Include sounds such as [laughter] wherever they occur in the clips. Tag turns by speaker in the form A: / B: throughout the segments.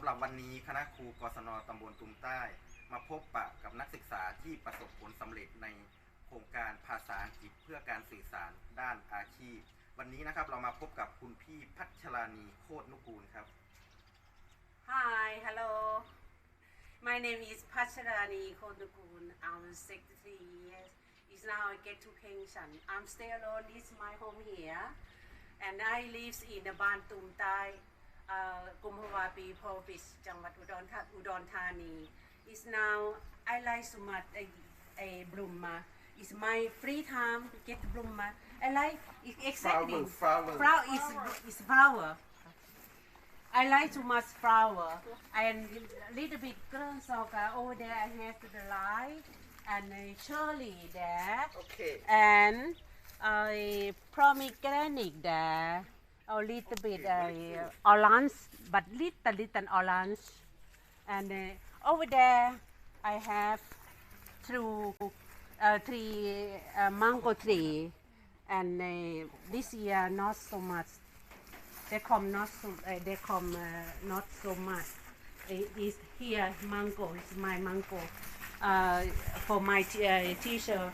A: ำหรับวันนี้คณะครูกศนตำบลตุมใต้ มาพบปะกับนักศึกษาที่ประสบผลสำเร็จในโครงการภาษาอังกฤษเพื่อการสื่อสารด้านอาชีพ วันนี้นะครับเรามาพบกับคุณพี่พัชรานีโคตรนุกูลครับ
B: Hi, hello. My name is Pacharani Kondukun. I'm 63 years. is now I get to pension. I'm stay alone. This is my home here. And I lives in the Ban Tum Tai Bantum Thai, uh, Kumphawapi province, จังหวัดอุดรธาอุดรธานี It's now I like so much a, a bloomer. It's my free time to get bloomer. I like it exactly.
A: flower.
B: Flower is is flower. I like too much flower and little bit grönsaker over there. I have the light and uh, cherry there
A: โอเค
B: and uh, pomegranate there. A little bit uh, orange, but little little orange. And uh, over there, I have through uh, three uh, mango tree. And uh, this year not so much they come not so uh, they come uh, not so much It is here mango is my mango for my teacher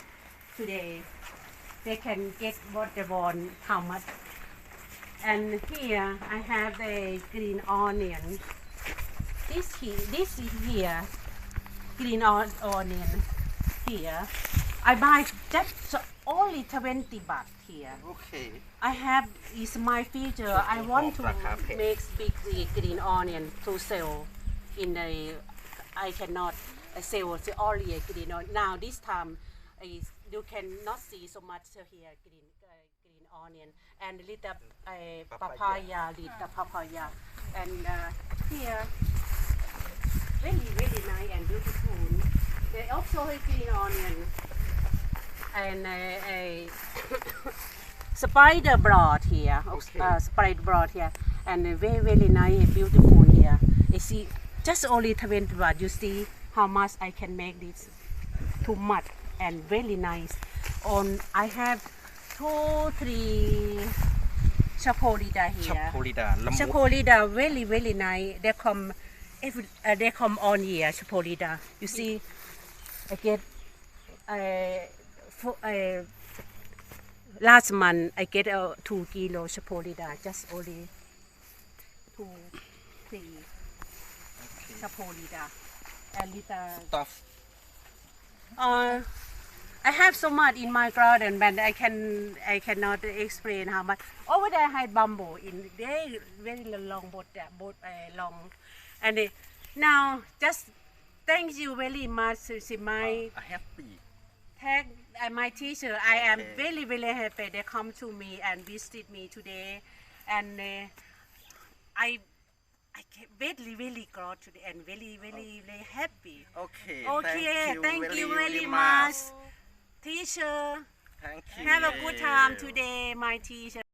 B: today they can get what they want how much and here I have a green onion. This here, this here, green onion here. I buy just only 20 baht here.
A: Okay.
B: I have, is my feature. So I want to make big green onion to sell in the, I cannot sell the only green onion. Now this time, is, you cannot see so much here green onion and little uh, papaya, little papaya, and uh, here really, really nice and beautiful. They also have green onion and uh, a [coughs] spider broad here.
A: Okay.
B: Uh, spider broad here. And uh, very, very nice and beautiful here. You see, just only 20 baht. You see how much I can make this. Too much and really nice. On I have two, three
A: chocolida
B: here. Chapolida. Lambot. Really, really nice. They come every, uh, they come on here, chocolida. You see, I get, uh, for, uh, last month I get a uh, two kilo chocolida, just only two, three okay. chocolida.
A: A little stuff.
B: Uh, I have so much in my garden, but I can I cannot explain how much. Over there, I had bamboo in very very long boat uh, boat uh, long, and uh, now just thank you very much,
A: Sushi. Uh, my happy.
B: Thank uh, my teacher. Okay. I am very very happy they come to me and visit me today, and uh, I. I get really, really glad today and really, really, really happy.
A: Okay.
B: Okay. Thank
A: you, thank
B: you
A: very,
B: much. much. Teacher,
A: Thank you
B: have a good time today, my teacher.